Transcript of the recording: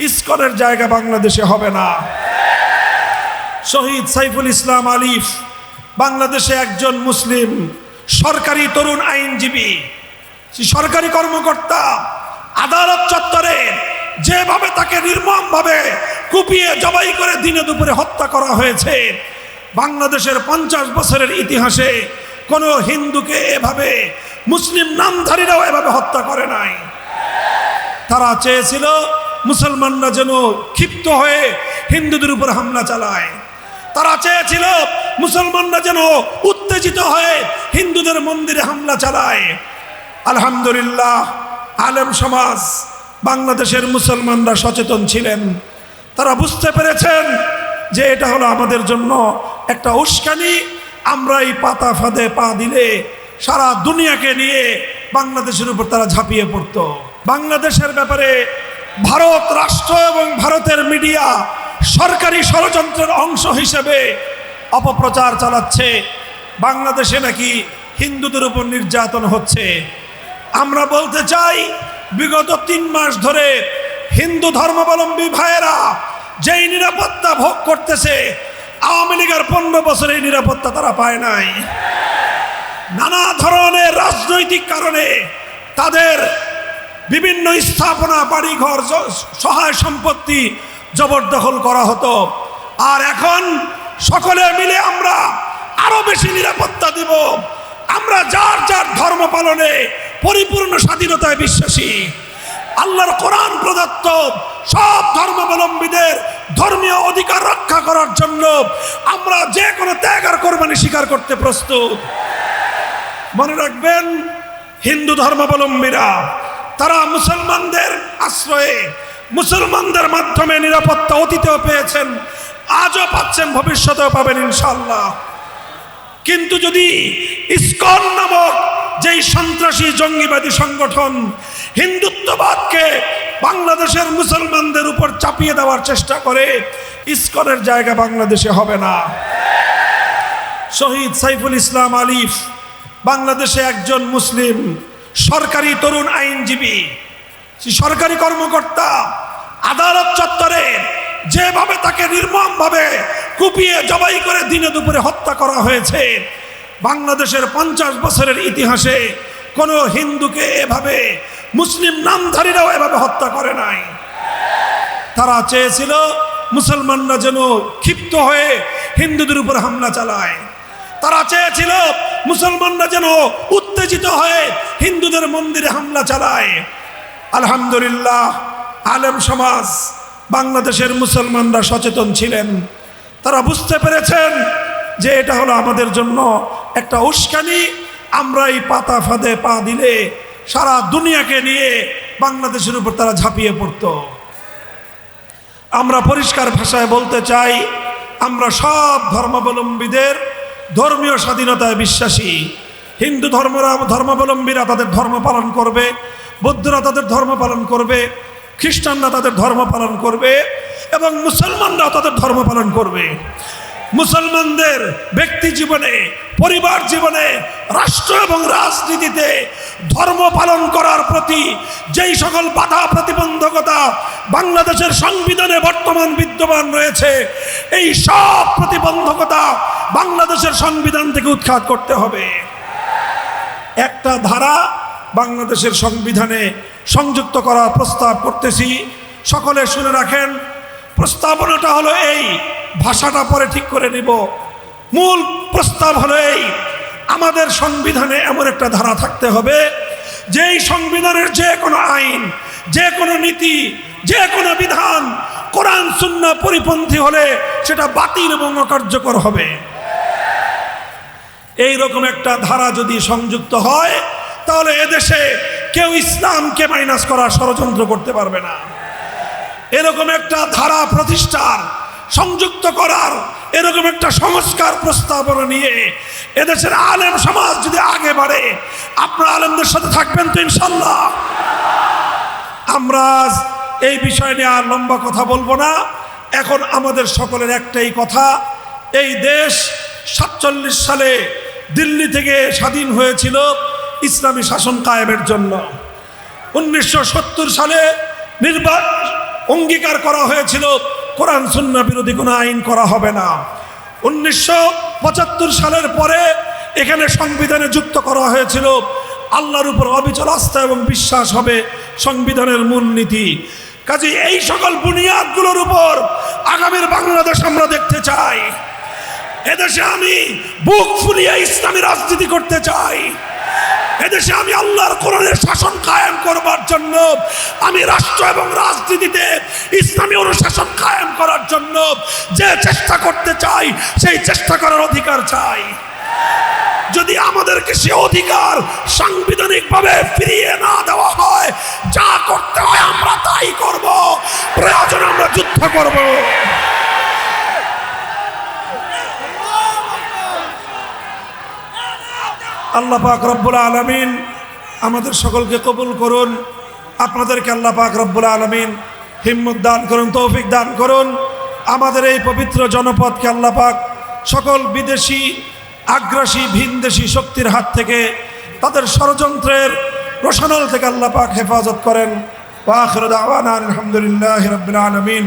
ইস্কনের জায়গা বাংলাদেশে হবে না। শহীদ সাইফুল ইসলাম আলিফ, বাংলাদেশে একজন মুসলিম, সরকারি তরুণ আইনজীবী সরকারি কর্মকর্তা, আদালত চত্বরে যেভাবে তাকে নির্মমভাবে কুপিয়ে জবাই করে দিনে দুপুরে হত্যা করা হয়েছে, বাংলাদেশের পঞ্চাশ বছরের ইতিহাসে কোনো হিন্দুকে এভাবে, মুসলিম নামধারীরাও এভাবে হত্যা করে নাই। তারা চেয়েছিল মুসলমানরা যেন ক্ষিপ্ত হয়ে হিন্দুদের উপর হামলা চালায়। তারা চেয়েছিল মুসলমানরা যেন উত্তেজিত হয়ে হিন্দুদের মন্দিরে হামলা চালায়। আলহামদুলিল্লাহ, আলেম সমাজ, বাংলাদেশের মুসলমানরা সচেতন ছিলেন। তারা বুঝতে পেরেছেন যে এটা হলো আমাদের জন্য একটা উস্কানি। আমরা এই পাতা ফাঁদে পা দিলে সারা দুনিয়াকে নিয়ে বাংলাদেশের উপর তারা ঝাঁপিয়ে পড়তো। বাংলাদেশের ব্যাপারে ভারত রাষ্ট্র এবং ভারতের মিডিয়া সরকারি ষড়যন্ত্রের অংশ হিসেবে অপপ্রচার চালাচ্ছে। বাংলাদেশে নাকি হিন্দুদের উপর নির্যাতন হচ্ছে। আমরা বলতে চাই, বিগত তিন মাস ধরে হিন্দু ধর্মাবলম্বী ভাইয়েরা যেই নিরাপত্তা ভোগ করতেছে, আওয়ামী লীগের পনেরো বছর এই নিরাপত্তা তারা পায় নাই। নানা ধরনের রাজনৈতিক কারণে তাদের বিভিন্ন স্থাপনা, বাড়িঘর সহায় সম্পত্তি জবরদখল করা হতো। আর এখন সকলে মিলে আমরা আরও বেশি নিরাপত্তা দিব। আমরা যার যার ধর্ম পালনে পরিপূর্ণ স্বাধীনতায় বিশ্বাসী। আল্লাহর কোরআন প্রদত্ত সব ধর্মাবলম্বীদের ধর্মীয় অধিকার রক্ষা করার জন্য আমরা যে কোনো ত্যাগ আর কোরবানি স্বীকার করতে প্রস্তুত। মনে রাখবেন, হিন্দু ধর্মাবলম্বীরা তারা মুসলমানদের আশ্রয়ে, মুসলমানদের মাধ্যমে নিরাপত্তা অতীতেও পেয়েছেন, আজও পাচ্ছেন, ভবিষ্যতেও পাবেন ইনশাল্লাহ কিন্তু যদি ইস্কন নামক যেই সন্ত্রাসী জঙ্গিবাদী সংগঠন হিন্দুত্ববাদকে বাংলাদেশের মুসলমানদের উপর চাপিয়ে দেওয়ার চেষ্টা করে, ইস্কনের জায়গা বাংলাদেশে হবে না। শহীদ সাইফুল ইসলাম আলিফ বাংলাদেশে একজন মুসলিম সরকারি তরুণ আইনজীবী সরকারি কর্মকর্তা, আদালত চত্বরে যেভাবে তাকে নির্মমভাবে কুপিয়ে জবাই করে দিনে দুপুরে হত্যা করা হয়েছে, বাংলাদেশের পঞ্চাশ বছরের ইতিহাসে কোনো হিন্দুকে এভাবে, মুসলিম নামধারীরাও এভাবে হত্যা করে নাই। তারা চেয়েছিল মুসলমানরা যেন ক্ষিপ্ত হয়ে হিন্দুদের উপর হামলা চালায়। তারা চেয়েছিল মুসলমানরা যেন উত্তেজিত হয়ে হিন্দুদের মন্দিরে হামলা চালায়। আলহামদুলিল্লাহ, আলেম সমাজ, বাংলাদেশের মুসলমানরা সচেতন ছিলেন। তারা বুঝতে পেরেছেন যে এটা হলো আমাদের জন্য একটা উস্কানি। আমরা এই পাতা ফাঁদে পা দিলে সারা দুনিয়াকে নিয়ে বাংলাদেশের উপর তারা ঝাঁপিয়ে পড়তো। আমরা পরিষ্কার ভাষায় বলতে চাই, আমরা সব ধর্মাবলম্বীদের ধর্মীয় স্বাধীনতায় বিশ্বাসী। হিন্দু ধর্মরা ধর্মাবলম্বীরা তাদের ধর্ম পালন করবে, বৌদ্ধরা তাদের ধর্ম পালন করবে, খ্রিস্টানরা তাদের ধর্ম পালন করবে এবং মুসলমানরাও তাদের ধর্ম পালন করবে। মুসলমানদের ব্যক্তি জীবনে, পরিবার জীবনে, রাষ্ট্র এবং রাজনীতিতে ধর্ম পালন করার প্রতি যেই সকল বাধা প্রতিবন্ধকতা বাংলাদেশের সংবিধানে বর্তমান বিদ্যমান রয়েছে, এই সব প্রতিবন্ধকতা বাংলাদেশের সংবিধান থেকে উৎখাত করতে হবে। একটা ধারা বাংলাদেশের সংবিধানে সংযুক্ত করার প্রস্তাব করতেছি। সকলে শুনে রাখেন, প্রস্তাবনাটা হলো এই, ভাষাটা পরে ঠিক করে নিব। মূল প্রস্তাব হলো এই, আমাদের সংবিধানে এমন একটা ধারা থাকতে হবে, যেই সংবিধানের যে কোনো আইন, যে কোনো নীতি, যে কোনো বিধান, কোরআন শূন্য পরিপন্থী হলে সেটা বাতিল এবং অকার্যকর হবে। এই রকম একটা ধারা যদি সংযুক্ত হয়, তাহলে এদেশে কেউ ইসলামকে মাইনাস করার ষড়যন্ত্র করতে পারবে না। এরকম একটা ধারা প্রতিষ্ঠার, সংযুক্ত করার, এরকম একটা সংস্কার প্রস্তাবনা নিয়ে এদেশের আলেম সমাজ যদি আগে বাড়ে, আপনারা আলেমদের সাথে থাকবেন তো ইনশাল্লাহ আমরা এই বিষয় নিয়ে আর লম্বা কথা বলব না। এখন আমাদের সকলের একটাই কথা, এই দেশ সাতচল্লিশ সালে দিল্লি থেকে স্বাধীন হয়েছিল ইসলামী শাসন কায়েমের জন্য। উনিশশো সত্তর সালে নির্বা অঙ্গীকার করা হয়েছিল, কোরআন সুন্না বিরোধী কোনো আইন করা হবে না। উনিশশো পঁচাত্তর সালের পরে এখানে সংবিধানে যুক্ত করা হয়েছিল, আল্লাহর উপর অবিচল আস্থা এবং বিশ্বাস হবে সংবিধানের মূলনীতি কাজে এই সকল বুনিয়াদগুলোর উপর আগামীর বাংলাদেশ আমরা দেখতে চাই। এদেশে আমি বুক ফুলিয়ে ইসলামী রাজনীতি করতে চাই। এদেশে আমি আল্লাহর কোরআনের শাসন কায়েম করবার জন্য, আমি রাষ্ট্র এবং রাজনীতিতে ইসলামী অনুশাসন কায়েম করার জন্য যে চেষ্টা করতে চাই, সেই চেষ্টা করার অধিকার চাই। যদি আমাদেরকে সে অধিকার সাংবিধানিকভাবে ফিরিয়ে না দেওয়া হয়, যা করতে হয় আমরা তাই করব। প্রয়োজনে আমরা যুদ্ধ করব। আল্লাহ পাক রব্বুল আলমিন আমাদের সকলকে কবুল করুন। আপনাদেরকে আল্লাহ পাক রব্বুল আলমিন হিম্মত দান করুন, তৌফিক দান করুন। আমাদের এই পবিত্র জনপদকে আল্লাহ পাক সকল বিদেশি, আগ্রাসী, ভিনদেশি শক্তির হাত থেকে তাদের ষড়যন্ত্রের রোশানল থেকে আল্লাহ পাক হেফাজত করেন। দাওয়ানা আলহামদুলিল্লাহ রবিল আলমিন।